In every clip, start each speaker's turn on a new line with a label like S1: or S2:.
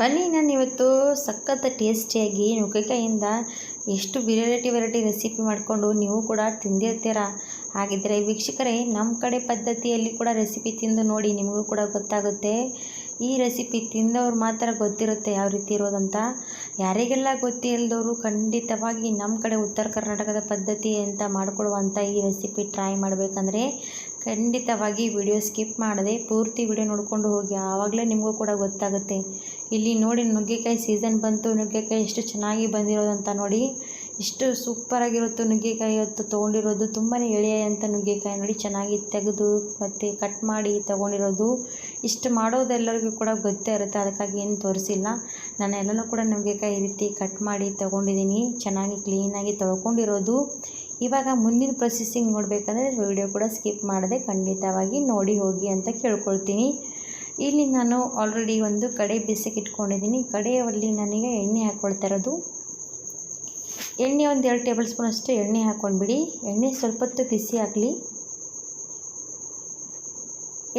S1: ಬನ್ನಿ, ನಾನು ಇವತ್ತು ಸಖತ್ ಟೇಸ್ಟಿಯಾಗಿ ನುಗ್ಗೆಕಾಯಿಂದ ಎಷ್ಟು ವೆರೈಟಿ ವೆರೈಟಿ ರೆಸಿಪಿ ಮಾಡಿಕೊಂಡು ನೀವು ಕೂಡ ತಿಂದಿರ್ತೀರ. ಹಾಗಿದ್ದರೆ ವೀಕ್ಷಕರೇ ನಮ್ಮ ಕಡೆ ಪದ್ಧತಿಯಲ್ಲಿ ಕೂಡ ರೆಸಿಪಿ ತಿಂದು ನೋಡಿ ನಿಮಗೂ ಕೂಡ ಗೊತ್ತಾಗುತ್ತೆ. ಈ ರೆಸಿಪಿ ತಿಂದವ್ರು ಮಾತ್ರ ಗೊತ್ತಿರುತ್ತೆ ಯಾವ ರೀತಿ ಇರೋದಂತ ಯಾರಿಗೆಲ್ಲ ಗೊತ್ತಿಲ್ಲದವರು ಖಂಡಿತವಾಗಿ ನಮ್ಮ ಕಡೆ ಉತ್ತರ ಕರ್ನಾಟಕದ ಪದ್ಧತಿ ಅಂತ ಮಾಡ್ಕೊಳ್ಳುವಂಥ ಈ ರೆಸಿಪಿ ಟ್ರೈ ಮಾಡಬೇಕಂದ್ರೆ ಖಂಡಿತವಾಗಿ ವಿಡಿಯೋ ಸ್ಕಿಪ್ ಮಾಡದೆ ಪೂರ್ತಿ ವಿಡಿಯೋ ನೋಡಿಕೊಂಡು ಹೋಗಿ. ಆವಾಗಲೇ ನಿಮಗೂ ಕೂಡ ಗೊತ್ತಾಗುತ್ತೆ. ಇಲ್ಲಿ ನೋಡಿ ನುಗ್ಗೆಕಾಯಿ ಸೀಸನ್ ಬಂತು, ನುಗ್ಗೆಕಾಯಿ ಎಷ್ಟು ಚೆನ್ನಾಗಿ ಬಂದಿರೋದಂತ ನೋಡಿ. ಇಷ್ಟು ಸೂಪರಾಗಿರುತ್ತೋ ನುಗ್ಗೆಕಾಯಿ ಇವತ್ತು ತೊಗೊಂಡಿರೋದು. ತುಂಬಾ ಎಳೆಯ ಅಂತ ನುಗ್ಗೆಕಾಯಿ ನೋಡಿ, ಚೆನ್ನಾಗಿ ತೆಗೆದು ಮತ್ತು ಕಟ್ ಮಾಡಿ ತೊಗೊಂಡಿರೋದು. ಇಷ್ಟು ಮಾಡೋದೆಲ್ಲರಿಗೂ ಕೂಡ ಗೊತ್ತೇ ಇರುತ್ತೆ, ಅದಕ್ಕಾಗಿ ಏನು ತೋರಿಸಿಲ್ಲ. ನಾನು ಎಲ್ಲನೂ ಕೂಡ ನುಗ್ಗೆಕಾಯಿ ರೀತಿ ಕಟ್ ಮಾಡಿ ತೊಗೊಂಡಿದ್ದೀನಿ. ಚೆನ್ನಾಗಿ ಕ್ಲೀನಾಗಿ ತೊಳ್ಕೊಂಡಿರೋದು. ಇವಾಗ ಮುಂದಿನ ಪ್ರೊಸೆಸಿಂಗ್ ನೋಡಬೇಕಂದ್ರೆ ವಿಡಿಯೋ ಕೂಡ ಸ್ಕಿಪ್ ಮಾಡದೆ ಖಂಡಿತವಾಗಿ ನೋಡಿ ಹೋಗಿ ಅಂತ ಕೇಳ್ಕೊಳ್ತೀನಿ. ಇಲ್ಲಿ ನಾನು ಆಲ್ರೆಡಿ ಒಂದು ಕಡೆ ಬಿಸಿಗೆ ಇಟ್ಕೊಂಡಿದ್ದೀನಿ ಕಡೆಯಲ್ಲಿ ನನಗೆ ಎಣ್ಣೆ ಹಾಕ್ಕೊಳ್ತಾ ಇರೋದು. ಎಣ್ಣೆ ಒಂದು ಎರಡು ಟೇಬಲ್ ಸ್ಪೂನ್ ಅಷ್ಟು ಎಣ್ಣೆ ಹಾಕ್ಕೊಂಡ್ಬಿಡಿ. ಎಣ್ಣೆ ಸ್ವಲ್ಪ ಹೊತ್ತು ಬಿಸಿ ಆಗಲಿ.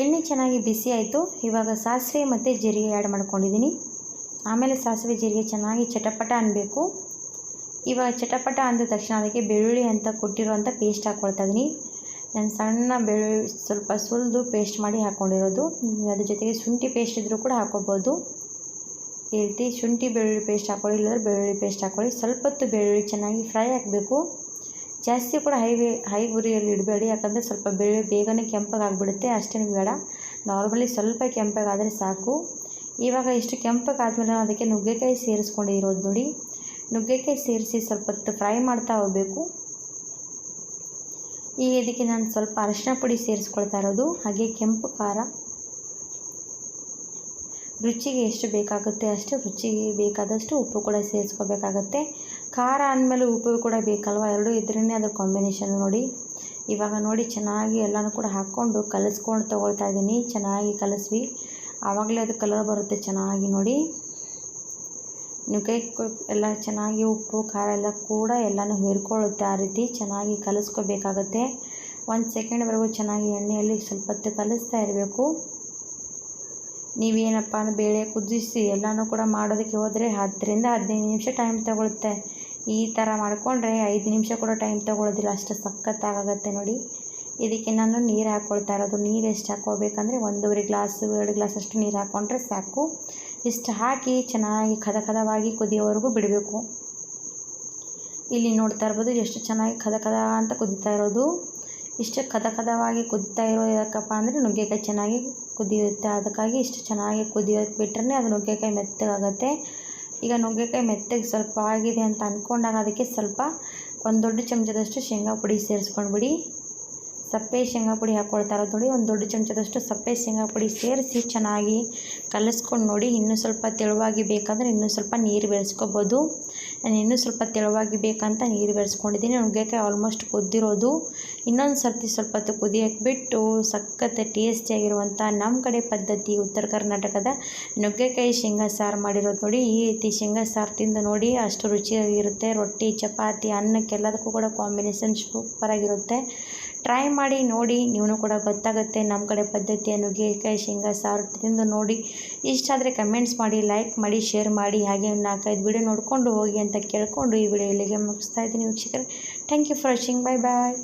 S1: ಎಣ್ಣೆ ಚೆನ್ನಾಗಿ ಬಿಸಿ ಆಯಿತು. ಇವಾಗ ಸಾಸಿವೆ ಮತ್ತು ಜೀರಿಗೆ ಆ್ಯಡ್ ಮಾಡ್ಕೊಂಡಿದ್ದೀನಿ. ಆಮೇಲೆ ಸಾಸಿವೆ, ಜೀರಿಗೆ ಚೆನ್ನಾಗಿ ಚಟಪಟ ಅನ್ನಬೇಕು ಇವಾಗ ಚಟಪಟ ಅಂದ ತಕ್ಷಣ ಅದಕ್ಕೆ ಬೆಳ್ಳುಳ್ಳಿ ಅಂತ ಕೊಟ್ಟಿರುವಂಥ ಪೇಸ್ಟ್ ಹಾಕ್ಕೊಳ್ತಾ ಇದ್ದೀನಿ ನಾನು ಸಣ್ಣ ಬೆಳ್ಳುಳ್ಳಿ ಸ್ವಲ್ಪ ಸುಲಿದು ಪೇಸ್ಟ್ ಮಾಡಿ ಹಾಕ್ಕೊಂಡಿರೋದು ಅದ್ರ ಜೊತೆಗೆ ಶುಂಠಿ ಪೇಸ್ಟ್ ಇದ್ದರೂ ಕೂಡ ಹಾಕ್ಕೊಬೋದು ಈ ರೀತಿ ಶುಂಠಿ, ಬೆಳ್ಳುಳ್ಳಿ ಪೇಸ್ಟ್ ಹಾಕ್ಕೊಳ್ಳಿ ಇಲ್ಲದ್ರೆ ಬೆಳ್ಳುಳ್ಳಿ ಪೇಸ್ಟ್ ಹಾಕೊಳ್ಳಿ. ಸ್ವಲ್ಪ ಹೊತ್ತು ಬೆಳ್ಳುಳ್ಳಿ ಚೆನ್ನಾಗಿ ಫ್ರೈ ಆಗಬೇಕು. ಜಾಸ್ತಿ ಕೂಡ ಹೈ ಹೈ ಉರಿಯಲ್ಲಿ ಇಡಬೇಡಿ, ಯಾಕಂದರೆ ಸ್ವಲ್ಪ ಬೆಳ್ಳುಳ್ಳಿ ಬೇಗನೆ ಕೆಂಪಗಾಗ್ಬಿಡುತ್ತೆ. ಅಷ್ಟೇನು ಬೇಡ. ನಾರ್ಮಲಿ ಸ್ವಲ್ಪ ಕೆಂಪಗಾದರೆ ಸಾಕು. ಇವಾಗ ಇಷ್ಟು ಕೆಂಪಗಾದ್ಮೇಲೆ ಅದಕ್ಕೆ ನುಗ್ಗೆಕಾಯಿ ಸೇರಿಸ್ಕೊಂಡಿರೋದು ನೋಡಿ. ನುಗ್ಗೆಕಾಯಿ ಸೇರಿಸಿ ಸ್ವಲ್ಪ ಹೊತ್ತು ಫ್ರೈ ಮಾಡ್ತಾ ಹೋಗಬೇಕು. ಈಗ ಇದಕ್ಕೆ ನಾನು ಸ್ವಲ್ಪ ಅರಿಶಿನ ಪುಡಿ ಸೇರಿಸ್ಕೊಳ್ತಾ ಇರೋದು. ಹಾಗೆ ಕೆಂಪು ಖಾರ. ರುಚಿಗೆ ಎಷ್ಟು ಬೇಕಾಗುತ್ತೆ ಅಷ್ಟು ರುಚಿಗೆ ಬೇಕಾದಷ್ಟು ಉಪ್ಪು ಕೂಡ ಸೇರಿಸ್ಕೋಬೇಕಾಗತ್ತೆ. ಖಾರ ಅಂದಮೇಲೆ ಉಪ್ಪು ಕೂಡ ಬೇಕಲ್ವ? ಎರಡೂ ಇದ್ರೇ ಅದ್ರ ಕಾಂಬಿನೇಷನ್ ನೋಡಿ. ಇವಾಗ ನೋಡಿ, ಚೆನ್ನಾಗಿ ಎಲ್ಲನೂ ಕೂಡ ಹಾಕ್ಕೊಂಡು ಕಲಿಸ್ಕೊಂಡು ತೊಗೊಳ್ತಾ ಇದ್ದೀನಿ. ಚೆನ್ನಾಗಿ ಕಲಿಸ್ವಿ. ಆವಾಗಲೇ ಅದು ಕಲರ್ ಬರುತ್ತೆ ಚೆನ್ನಾಗಿ ನೋಡಿ. ನುಗ್ಗೈ ಎಲ್ಲ ಚೆನ್ನಾಗಿ ಉಪ್ಪು, ಖಾರ ಎಲ್ಲ ಕೂಡ ಎಲ್ಲನೂ ಹೀರ್ಕೊಳ್ಳುತ್ತೆ ಆ ರೀತಿ ಚೆನ್ನಾಗಿ ಕಲಿಸ್ಕೋಬೇಕಾಗತ್ತೆ. ಒಂದು ಸೆಕೆಂಡ್ವರೆಗೂ ಚೆನ್ನಾಗಿ ಎಣ್ಣೆಯಲ್ಲಿ ಸ್ವಲ್ಪ ಹೊತ್ತು ಕಲಿಸ್ತಾ ಇರಬೇಕು. ನೀವೇನಪ್ಪ ಅಂದ್ರೆ ಬೇಳೆ ಕುದಿಸಿ ಎಲ್ಲನೂ ಕೂಡ ಮಾಡೋದಕ್ಕೆ ಹೋದರೆ ಹತ್ತರಿಂದ ಹದಿನೈದು ನಿಮಿಷ ಟೈಮ್ ತಗೊಳುತ್ತೆ. ಈ ಥರ ಮಾಡಿಕೊಂಡ್ರೆ ಐದು ನಿಮಿಷ ಕೂಡ ಟೈಮ್ ತೊಗೊಳ್ಳೋದಿಲ್ಲ ಅಷ್ಟು ಸಖತ್ತಾಗತ್ತೆ ನೋಡಿ. ಇದಕ್ಕೆ ನಾನು ನೀರು ಹಾಕ್ಕೊಳ್ತಾ ಇರೋದು. ನೀರು ಎಷ್ಟು ಹಾಕ್ಕೋಬೇಕಂದ್ರೆ ಒಂದೂವರೆ ಗ್ಲಾಸು, ಎರಡು ಗ್ಲಾಸ್ ಅಷ್ಟು ನೀರು ಹಾಕ್ಕೊಂಡ್ರೆ ಸಾಕು. ಇಷ್ಟು ಹಾಕಿ ಚೆನ್ನಾಗಿ ಕದ ಕದವಾಗಿ ಕುದಿಯೋವರೆಗೂ ಬಿಡಬೇಕು. ಇಲ್ಲಿ ನೋಡ್ತಾ ಇರ್ಬೋದು ಎಷ್ಟು ಚೆನ್ನಾಗಿ ಕದ ಕದ ಅಂತ ಕುದೀತಾ ಇರೋದು. ಇಷ್ಟು ಕದ ಕದವಾಗಿ ಕುದೀತಾ ಇರೋ ಯಾಕಪ್ಪ ಅಂದರೆ ನುಗ್ಗೆಕಾಯಿ ಚೆನ್ನಾಗಿ ಕುದಿಯುತ್ತೆ. ಅದಕ್ಕಾಗಿ ಇಷ್ಟು ಚೆನ್ನಾಗಿ ಕುದಿಯೋಕ್ಕೆ ಬಿಟ್ರೆ ಅದು ನುಗ್ಗೆಕಾಯಿ ಮೆತ್ತಗಾಗುತ್ತೆ. ಈಗ ನುಗ್ಗೆಕಾಯಿ ಮೆತ್ತಗೆ ಸ್ವಲ್ಪ ಆಗಿದೆ ಅಂತ ಅಂದ್ಕೊಂಡಾಗ ಅದಕ್ಕೆ ಸ್ವಲ್ಪ ಒಂದು ದೊಡ್ಡ ಚಮಚದಷ್ಟು ಶೇಂಗಾ ಪುಡಿ ಸೇರಿಸ್ಕೊಂಡ್ಬಿಡಿ. ಸಪ್ಪೆ ಶೇಂಗಾ ಪುಡಿ ಹಾಕ್ಕೊಳ್ತಾ ಇರೋದು ನೋಡಿ. ಒಂದು ದೊಡ್ಡ ಚಮಚದಷ್ಟು ಸಪ್ಪೆ ಶೇಂಗಾ ಪುಡಿ ಸೇರಿಸಿ ಚೆನ್ನಾಗಿ ಕಲಿಸ್ಕೊಂಡು ನೋಡಿ. ಇನ್ನೂ ಸ್ವಲ್ಪ ತೆಳುವಾಗಿ ಬೇಕಂದರೆ ಇನ್ನೂ ಸ್ವಲ್ಪ ನೀರು ಬೆರೆಸ್ಕೋಬೋದು ನಾನು ಇನ್ನೂ ಸ್ವಲ್ಪ ತೆಳುವಾಗಿ ಬೇಕಂತ ನೀರು ಬೆರೆಸ್ಕೊಂಡಿದ್ದೀನಿ ನುಗ್ಗೆಕಾಯಿ ಆಲ್ಮೋಸ್ಟ್ ಕುದ್ದಿರೋದು ಇನ್ನೊಂದು ಸರ್ತಿ ಸ್ವಲ್ಪ ಹೊತ್ತು ಕುದಿಯೋಕ್ಕೆ ಬಿಟ್ಟು ಸಖತ್ ಟೇಸ್ಟಿಯಾಗಿರುವಂಥ ನಮ್ಮ ಕಡೆ ಪದ್ಧತಿ ಉತ್ತರ ಕರ್ನಾಟಕದ ನುಗ್ಗೆಕಾಯಿ ಶೇಂಗಾ ಸಾರು ಮಾಡಿರೋದು ನೋಡಿ. ಈ ರೀತಿ ಶೇಂಗಾ ಸಾರು ತಿಂದು ನೋಡಿ ಅಷ್ಟು ರುಚಿಯಾಗಿರುತ್ತೆ. ರೊಟ್ಟಿ, ಚಪಾತಿ ಅನ್ನಕ್ಕೆಲ್ಲದಕ್ಕೂ ಕೂಡ ಕಾಂಬಿನೇಷನ್ ಸೂಪರಾಗಿರುತ್ತೆ ಟ್ರೈ ಮಾಡಿ ನೋಡಿ ನೀವು ಕೂಡ ಗೊತ್ತಾಗುತ್ತೆ ನಮ್ಮ ಕಡೆ ಪದ್ಧತಿಯನ್ನು ಗೀರ್ಕಾಯಿ ಶೇಂಗಾ ಸಾರು ತಿಂದು ನೋಡಿ. ಇಷ್ಟ ಆದರೆ ಕಮೆಂಟ್ಸ್ ಮಾಡಿ ಲೈಕ್ ಮಾಡಿ ಶೇರ್ ಮಾಡಿ, ಹಾಗೆ ನಾಲ್ಕೈದು ವಿಡಿಯೋ ನೋಡಿಕೊಂಡು ಹೋಗಿ ಅಂತ ಕೇಳಿಕೊಂಡು ಈ ವಿಡಿಯೋ ಇಲ್ಲಿಗೆ ಮುಗಿಸ್ತಾ ಇದ್ದೀನಿ ವೀಕ್ಷಕರೇ. Thank you for watching bye bye